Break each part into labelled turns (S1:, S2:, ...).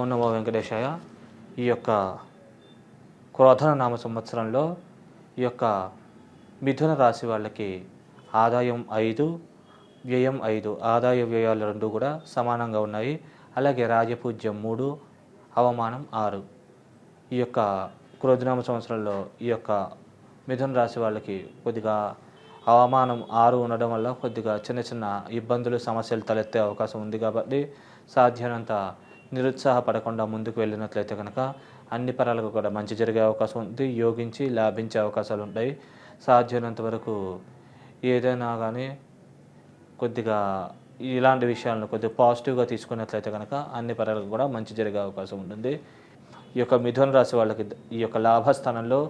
S1: ఓం నమో వెంకటేశాయ. ఈ యొక్క క్రోధన నామ సంవత్సరంలో ఈ యొక్క మిథున రాశి వాళ్ళకి ఆదాయం ఐదు వ్యయం ఐదు. ఆదాయ వ్యయాలు రెండు కూడా సమానంగా ఉన్నాయి. అలాగే రాజపూజ్యం మూడు అవమానం ఆరు. ఈ యొక్క క్రోధనామ సంవత్సరంలో ఈ యొక్క మిథున రాశి వాళ్ళకి కొద్దిగా అవమానం ఆరు ఉండడం వల్ల కొద్దిగా చిన్న చిన్న ఇబ్బందులు సమస్యలు తలెత్తే అవకాశం ఉంది కాబట్టి సాధ్యమైనంత నిరుత్సాహపడకుండా ముందుకు వెళ్ళినట్లయితే కనుక అన్ని పరాలకు కూడా మంచి జరిగే అవకాశం ఉంది యోగించి లాభించే అవకాశాలు ఉంటాయి. సాధ్యమైనంత వరకు ఏదైనా కానీ కొద్దిగా ఇలాంటి విషయాలను కొద్దిగా పాజిటివ్గా తీసుకున్నట్లయితే కనుక అన్ని పరాలకు కూడా మంచి జరిగే అవకాశం ఉంటుంది. ఈ యొక్క మిథున రాశి వాళ్ళకి ఈ యొక్క లాభస్థానంలో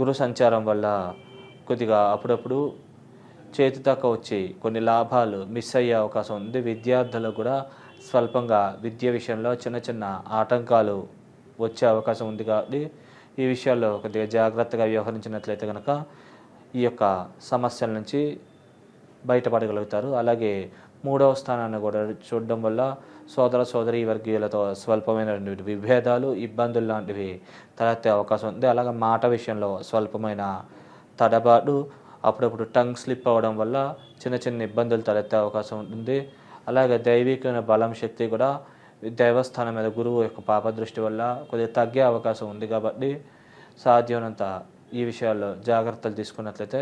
S1: గురు సంచారం వల్ల కొద్దిగా అప్పుడప్పుడు చేతి దాకా వచ్చి కొన్ని లాభాలు మిస్ అయ్యే అవకాశం ఉంది. విద్యార్థులకు కూడా స్వల్పంగా విద్య విషయంలో చిన్న చిన్న ఆటంకాలు వచ్చే అవకాశం ఉంది కాబట్టి ఈ విషయాల్లో కొద్దిగా జాగ్రత్తగా వ్యవహరించినట్లయితే కనుక ఈ యొక్క సమస్యల నుంచి బయటపడగలుగుతారు. అలాగే మూడవ స్థానాన్ని కూడా చూడడం వల్ల సోదర సోదరి వర్గీయులతో స్వల్పమైనటువంటి విభేదాలు ఇబ్బందులు లాంటివి తలెత్తే అవకాశం ఉంది. అలాగే మాట విషయంలో స్వల్పమైన తడబాటు అప్పుడప్పుడు టంగ్ స్లిప్ అవ్వడం వల్ల చిన్న చిన్న ఇబ్బందులు తలెత్తే అవకాశం ఉంటుంది. అలాగే దైవికమైన బలం శక్తి కూడా దైవస్థానం మీద గురువు యొక్క పాప దృష్టి వల్ల కొద్దిగా తగ్గే అవకాశం ఉంది కాబట్టి సాధ్యమైనంత ఈ విషయాల్లో జాగ్రత్తలు తీసుకున్నట్లయితే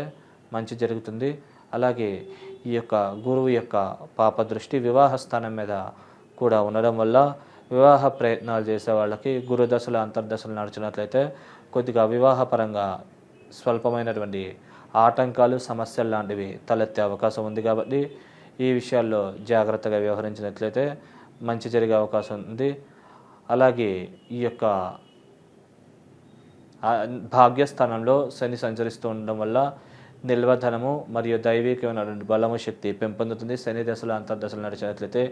S1: మంచి జరుగుతుంది. అలాగే ఈ యొక్క గురువు యొక్క పాప దృష్టి వివాహ స్థానం మీద కూడా ఉండడం వల్ల వివాహ ప్రయత్నాలు చేసే వాళ్ళకి గురుదశలు అంతర్దశలు నడిచినట్లయితే కొద్దిగా వివాహపరంగా స్వల్పమైనటువంటి ఆటంకాలు సమస్యలు లాంటివి తలెత్తే అవకాశం ఉంది కాబట్టి ఈ విషయాల్లో జాగ్రత్తగా వ్యవహరించినట్లయితే మంచి జరిగే అవకాశం ఉంది. అలాగే ఈ యొక్క భాగ్యస్థానంలో శని సంచరిస్తూ ఉండడం వల్ల నిల్వధనము మరియు దైవికమైనటువంటి బలము శక్తి పెంపొందుతుంది. శని దశలు అంతర్దశలు నడిచినట్లయితే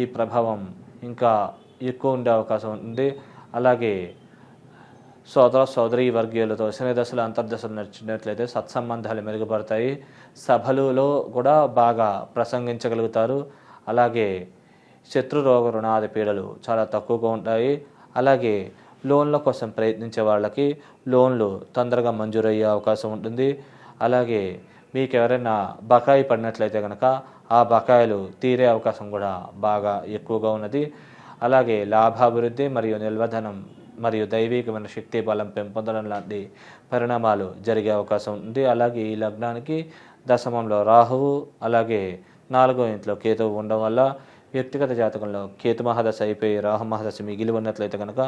S1: ఈ ప్రభావం ఇంకా ఎక్కువ ఉండే అవకాశం ఉంది. అలాగే సోదర సోదరి వర్గీయులతో శని దశలు అంతర్దశలు నడిచినట్లయితే సత్సంబంధాలు మెరుగుపడతాయి. సభలలో కూడా బాగా ప్రసంగించగలుగుతారు. అలాగే శత్రు రోగ రుణాది పీడలు చాలా తక్కువగా ఉంటాయి. అలాగే లోన్ల కోసం ప్రయత్నించే వాళ్ళకి లోన్లు తొందరగా మంజూరయ్యే అవకాశం ఉంటుంది. అలాగే మీకు ఎవరైనా బకాయి పడినట్లయితే కనుక ఆ బకాయిలు తీరే అవకాశం కూడా బాగా ఎక్కువగా ఉన్నది. అలాగే లాభాభివృద్ధి మరియు నిల్వధనం మరియు దైవికమైన శక్తి బలం పెంపొందడం లాంటి పరిణామాలు జరిగే అవకాశం ఉంది. అలాగే ఈ లగ్నానికి దశమంలో రాహువు అలాగే నాలుగో ఇంట్లో కేతువు ఉండడం వల్ల వ్యక్తిగత జాతకంలో కేతు మహాదశ అయిపోయి రాహు మహాదశ మిగిలి ఉన్నట్లయితే కనుక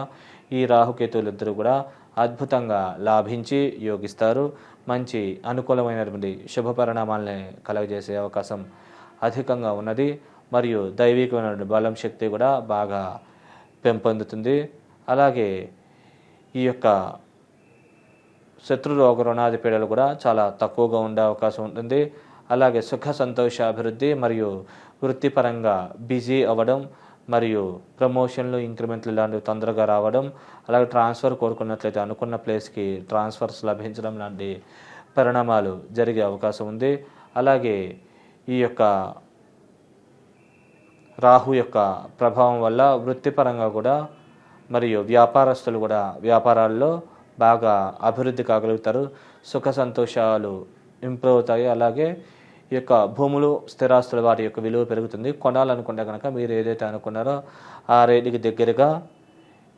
S1: ఈ రాహుకేతువులు ఇద్దరు కూడా అద్భుతంగా లాభించి యోగిస్తారు. మంచి అనుకూలమైనటువంటి శుభ పరిణామాలని కలగజేసే అవకాశం అధికంగా ఉన్నది. మరియు దైవికమైన బలం శక్తి కూడా బాగా పెంపొందుతుంది. అలాగే ఈ యొక్క శత్రు రోగ రుణాది పీడలు కూడా చాలా తక్కువగా ఉండే అవకాశం ఉంటుంది. అలాగే సుఖ సంతోష అభివృద్ధి మరియు వృత్తిపరంగా బిజీ అవ్వడం మరియు ప్రమోషన్లు ఇంక్రిమెంట్లు లాంటివి తొందరగా రావడం అలాగే ట్రాన్స్ఫర్ కోరుకున్నట్లయితే అనుకున్న ప్లేస్కి ట్రాన్స్ఫర్స్ లభించడం లాంటి పరిణామాలు జరిగే అవకాశం ఉంది. అలాగే ఈ యొక్క రాహు యొక్క ప్రభావం వల్ల వృత్తిపరంగా కూడా మరియు వ్యాపారస్తులు కూడా వ్యాపారాల్లో బాగా అభివృద్ధి కాగలుగుతారు. సుఖ సంతోషాలు ఇంప్రూవ్ అవుతాయి. అలాగే ఈ యొక్క భూములు స్థిరాస్తులు వాటి యొక్క విలువ పెరుగుతుంది. కొనాలనుకుంటే కనుక మీరు ఏదైతే అనుకున్నారో ఆ రేటుకి దగ్గరగా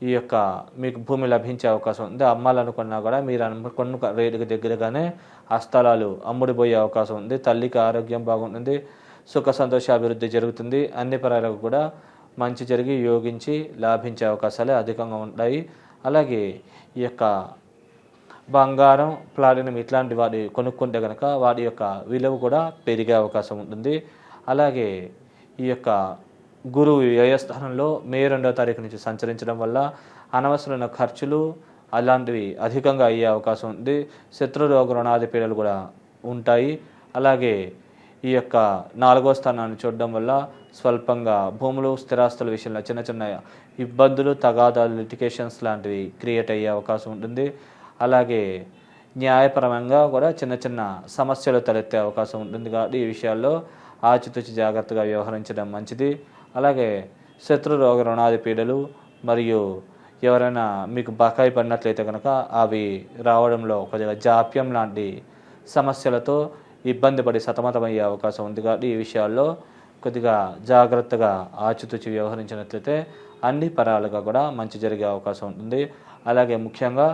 S1: ఈ యొక్క మీకు భూమి లభించే అవకాశం ఉంది. అమ్మాలనుకున్నా కూడా మీరు అనుకున్న రేటుకి దగ్గరగానే ఆ స్థలాలు అమ్ముడిపోయే అవకాశం ఉంది. తల్లికి ఆరోగ్యం బాగుంటుంది. సుఖ సంతోష అభివృద్ధి జరుగుతుంది. అన్ని పరాలకు కూడా మంచి జరిగి యోగించి లాభించే అవకాశాలు అధికంగా ఉంటాయి. అలాగే ఈ యొక్క బంగారం ప్లాటినం ఇట్లాంటి వాటి కొనుక్కుంటే కనుక వాటి యొక్క విలువ కూడా పెరిగే అవకాశం ఉంటుంది. అలాగే ఈ యొక్క గురువు వ్యయస్థానంలో మే రెండవ తారీఖు నుంచి సంచరించడం వల్ల అనవసరమైన ఖర్చులు అలాంటివి అధికంగా అయ్యే అవకాశం ఉంది. శత్రు రోగ రుణాది పీడలు కూడా ఉంటాయి. అలాగే ఈ యొక్క నాలుగో స్థానాన్ని చూడడం వల్ల స్వల్పంగా భూములు స్థిరాస్తుల విషయంలో చిన్న చిన్న ఇబ్బందులు తగాదాలు లిటికేషన్స్ లాంటివి క్రియేట్ అయ్యే అవకాశం ఉంటుంది. అలాగే న్యాయపరంగా కూడా చిన్న చిన్న సమస్యలు తలెత్తే అవకాశం ఉంటుంది కాబట్టి ఈ విషయాల్లో ఆచితూచి జాగ్రత్తగా వ్యవహరించడం మంచిది. అలాగే శత్రు రోగ రుణాది పీడలు మరియు ఎవరైనా మీకు బకాయి పడినట్లయితే కనుక అవి రావడంలో కొద్దిగా జాప్యం లాంటి సమస్యలతో ఇబ్బంది పడి సతమతమయ్యే అవకాశం ఉంది కాబట్టి ఈ విషయాల్లో కొద్దిగా జాగ్రత్తగా ఆచితూచి వ్యవహరించినట్లయితే అన్ని పరాలుగా కూడా మంచి జరిగే అవకాశం ఉంటుంది. అలాగే ముఖ్యంగా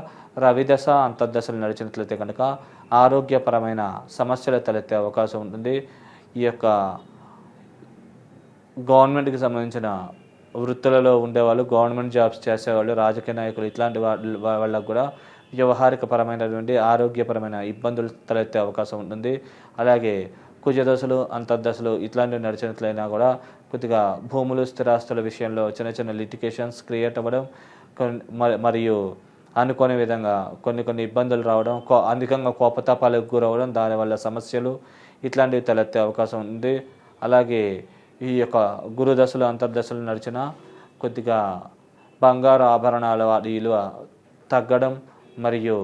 S1: రవిదశ అంతర్దశలు నడిచినట్లయితే కనుక ఆరోగ్యపరమైన సమస్యలు తలెత్తే అవకాశం ఉంటుంది. ఈ యొక్క గవర్నమెంట్కి సంబంధించిన వృత్తులలో ఉండేవాళ్ళు గవర్నమెంట్ జాబ్స్ చేసేవాళ్ళు రాజకీయ నాయకులు ఇట్లాంటి వాళ్ళ వాళ్ళకు కూడా వ్యవహారిక పరమైనటువంటి ఆరోగ్యపరమైన ఇబ్బందులు తలెత్తే అవకాశం ఉంటుంది. అలాగే కుజదశలు అంతర్దశలు ఇట్లాంటివి నడిచినట్లయినా కూడా కొద్దిగా భూములు స్థిరాస్తుల విషయంలో చిన్న చిన్న లిటికేషన్స్ క్రియేట్ అవ్వడం కొన్- మ- మరియు అనుకోని విధంగా కొన్ని కొన్ని ఇబ్బందులు రావడం కో అధికంగా కోపతాపాలకు గురవడం దానివల్ల సమస్యలు ఇట్లాంటివి తలెత్తే అవకాశం ఉంది. అలాగే ఈ యొక్క గురుదశలు అంతర్దశలు నడిచిన కొద్దిగా బంగారు ఆభరణాల విలువ తగ్గడం మరియు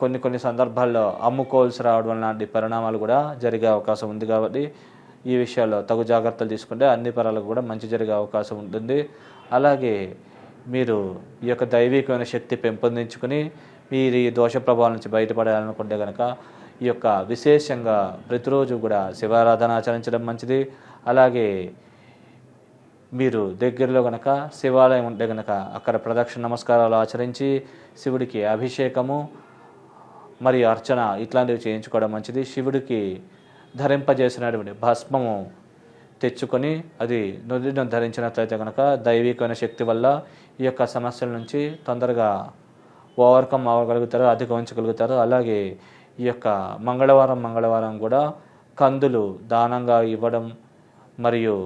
S1: కొన్ని కొన్ని సందర్భాల్లో అమ్ముకోవాల్సి రావడం లాంటి పరిణామాలు కూడా జరిగే అవకాశం ఉంది కాబట్టి ఈ విషయాల్లో తగు జాగ్రత్తలు తీసుకుంటే అన్ని పరాలకు కూడా మంచి జరిగే అవకాశం ఉంటుంది. అలాగే మీరు ఈ యొక్క దైవికమైన శక్తి పెంపొందించుకుని మీరు ఈ దోష ప్రభావం నుంచి బయటపడాలనుకుంటే కనుక ఈ యొక్క విశేషంగా ప్రతిరోజు కూడా శివారాధన ఆచరించడం మంచిది. అలాగే మీరు దగ్గరలో గనక శివాలయం ఉంటే గనక అక్కడ ప్రదక్షిణ నమస్కారాలు ఆచరించి శివుడికి అభిషేకము మరియు అర్చన ఇట్లాంటివి చేయించుకోవడం మంచిది. శివుడికి ధరింపజేసినటువంటి భస్మము తెచ్చుకొని అది నుదిని ధరించినట్లయితే కనుక దైవికమైన శక్తి వల్ల ఈ యొక్క సమస్యల నుంచి తొందరగా ఓవర్కమ్ అవ్వగలుగుతారు అధిగమించగలుగుతారు. అలాగే ఈ యొక్క మంగళవారం మంగళవారం కూడా కందులు దానంగా ఇవ్వడం మరియు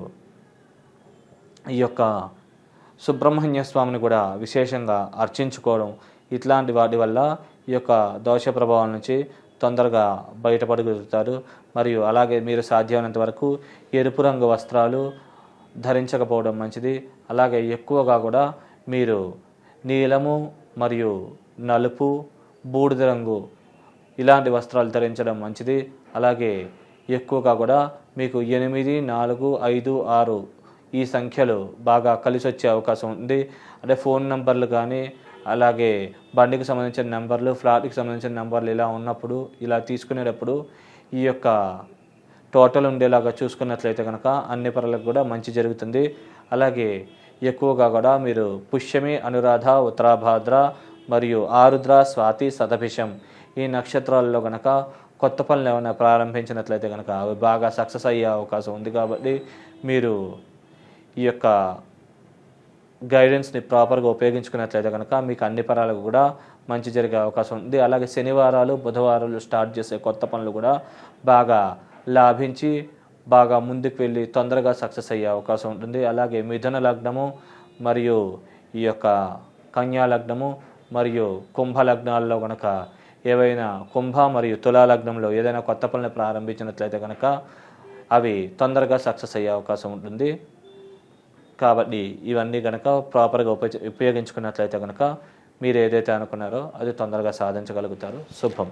S1: ఈ యొక్క సుబ్రహ్మణ్య స్వామిని కూడా విశేషంగా అర్చించుకోవడం ఇట్లాంటి వాటి వల్ల ఈ యొక్క దోష ప్రభావం నుంచి తొందరగా బయటపడగలుగుతారు మరియు అలాగే మీరు సాధ్యమైనంత వరకు ఎరుపు రంగు వస్త్రాలు ధరించకపోవడం మంచిది. అలాగే ఎక్కువగా కూడా మీరు నీలము మరియు నలుపు బూడిద రంగు ఇలాంటి వస్త్రాలు ధరించడం మంచిది. అలాగే ఎక్కువగా కూడా మీకు ఎనిమిది నాలుగు ఐదు ఆరు ఈ సంఖ్యలు బాగా కలిసి వచ్చే అవకాశం ఉంది. అంటే ఫోన్ నెంబర్లు కానీ అలాగే బండికి సంబంధించిన నెంబర్లు ఫ్లాట్కి సంబంధించిన నెంబర్లు ఇలా ఉన్నప్పుడు ఇలా తీసుకునేటప్పుడు ఈ యొక్క టోటల్ ఉండేలాగా చూసుకున్నట్లయితే కనుక అన్ని పనులకు కూడా మంచి జరుగుతుంది. అలాగే ఎక్కువగా కూడా మీరు పుష్యమి అనురాధ ఉత్తరాభాద్ర మరియు ఆరుద్ర స్వాతి సతభిషం ఈ నక్షత్రాల్లో కనుక కొత్త పనులు ఏమైనా ప్రారంభించినట్లయితే కనుక అవి బాగా సక్సెస్ అయ్యే అవకాశం ఉంది కాబట్టి మీరు ఈ యొక్క గైడెన్స్ని ప్రాపర్గా ఉపయోగించుకున్నట్లయితే కనుక మీకు అన్ని పరాలకు కూడా మంచి జరిగే అవకాశం ఉంది. అలాగే శనివారాలు బుధవారాలు స్టార్ట్ చేసే కొత్త పనులు కూడా బాగా లాభించి బాగా ముందుకు వెళ్ళి తొందరగా సక్సెస్ అయ్యే అవకాశం ఉంటుంది. అలాగే మిథున లగ్నము మరియు ఈ యొక్క కన్యా లగ్నము మరియు కుంభ లగ్నాల్లో కనుక ఏవైనా కుంభ మరియు తులా లగ్నంలో ఏదైనా కొత్త పనులు ప్రారంభించినట్లయితే కనుక అవి తొందరగా సక్సెస్ అయ్యే అవకాశం ఉంటుంది. కాబట్టి ఇవన్నీ కనుక ప్రాపర్గా ఉపయోగ ఉపయోగించుకున్నట్లయితే కనుక మీరు ఏదైతే అనుకున్నారో అది తొందరగా సాధించగలుగుతారు. శుభం.